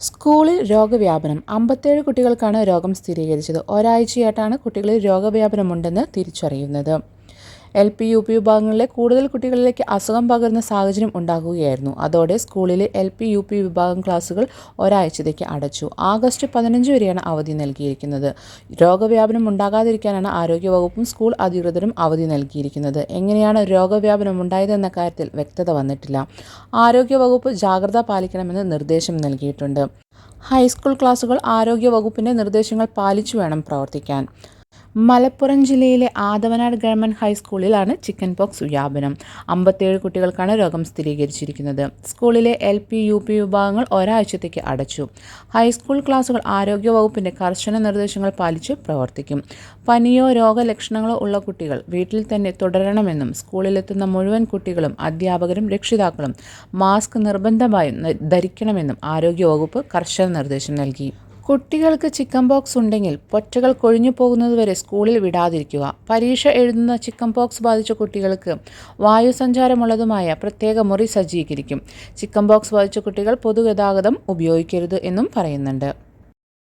സ്കൂളിൽ രോഗവ്യാപനം. അമ്പത്തേഴ് കുട്ടികൾക്കാണ് രോഗം സ്ഥിരീകരിച്ചത്. ഒരാഴ്ചയായിട്ടാണ് കുട്ടികളിൽ രോഗവ്യാപനമുണ്ടെന്ന് തിരിച്ചറിയുന്നത്. എൽ പി യു പി വിഭാഗങ്ങളിലെ കൂടുതൽ കുട്ടികളിലേക്ക് അസുഖം പകരുന്ന സാഹചര്യം ഉണ്ടാകുകയായിരുന്നു. അതോടെ സ്കൂളിലെ എൽ പി യു പി വിഭാഗം ക്ലാസുകൾ ഒരാഴ്ചത്തേക്ക് അടച്ചു. ആഗസ്റ്റ് പതിനഞ്ച് വരെയാണ് അവധി നൽകിയിരിക്കുന്നത്. രോഗവ്യാപനം ഉണ്ടാകാതിരിക്കാനാണ് ആരോഗ്യവകുപ്പും സ്കൂൾ അധികൃതരും അവധി നൽകിയിരിക്കുന്നത്. എങ്ങനെയാണ് രോഗവ്യാപനം ഉണ്ടായതെന്ന കാര്യത്തിൽ വ്യക്തത വന്നിട്ടില്ല. ആരോഗ്യവകുപ്പ് ജാഗ്രത പാലിക്കണമെന്ന് നിർദ്ദേശം നൽകിയിട്ടുണ്ട്. ഹൈസ്കൂൾ ക്ലാസുകൾ ആരോഗ്യവകുപ്പിന്റെ നിർദ്ദേശങ്ങൾ പാലിച്ചു വേണം പ്രവർത്തിക്കാൻ. മലപ്പുറം ജില്ലയിലെ ആദവനാട് ഗവൺമെന്റ് ഹൈസ്കൂളിലാണ് ചിക്കൻ പോക്സ് വ്യാപനം. അമ്പത്തേഴ് കുട്ടികൾക്കാണ് രോഗം സ്ഥിരീകരിച്ചിരിക്കുന്നത്. സ്കൂളിലെ എൽ പി യു പി വിഭാഗങ്ങൾ ഒരാഴ്ചത്തേക്ക് അടച്ചു. ഹൈസ്കൂൾ ക്ലാസുകൾ ആരോഗ്യ ആരോഗ്യവകുപ്പിന്റെ കർശന നിർദ്ദേശങ്ങൾ പാലിച്ച് പ്രവർത്തിക്കും. പനിയോ രോഗലക്ഷണങ്ങളോ ഉള്ള കുട്ടികൾ വീട്ടിൽ തന്നെ തുടരണമെന്നും സ്കൂളിലെത്തുന്ന മുഴുവൻ കുട്ടികളും അധ്യാപകരും രക്ഷിതാക്കളും മാസ്ക് നിർബന്ധമായും ധരിക്കണമെന്നും ആരോഗ്യ വകുപ്പ് കർശന നിർദ്ദേശം നൽകി. കുട്ടികൾക്ക് ചിക്കൻ ബോക്സ് ഉണ്ടെങ്കിൽ പൊറ്റകൾ കൊഴിഞ്ഞു പോകുന്നതുവരെ സ്കൂളിൽ വിടാതിരിക്കുക. പരീക്ഷ എഴുതുന്ന ചിക്കൻ ബോക്സ് ബാധിച്ച കുട്ടികൾക്ക് വായുസഞ്ചാരമുള്ളതുമായ പ്രത്യേക മുറി സജ്ജീകരിക്കും. ചിക്കൻ ബോക്സ് ബാധിച്ച കുട്ടികൾ പൊതുഗതാഗതം ഉപയോഗിക്കരുത് എന്നും പറയുന്നുണ്ട്.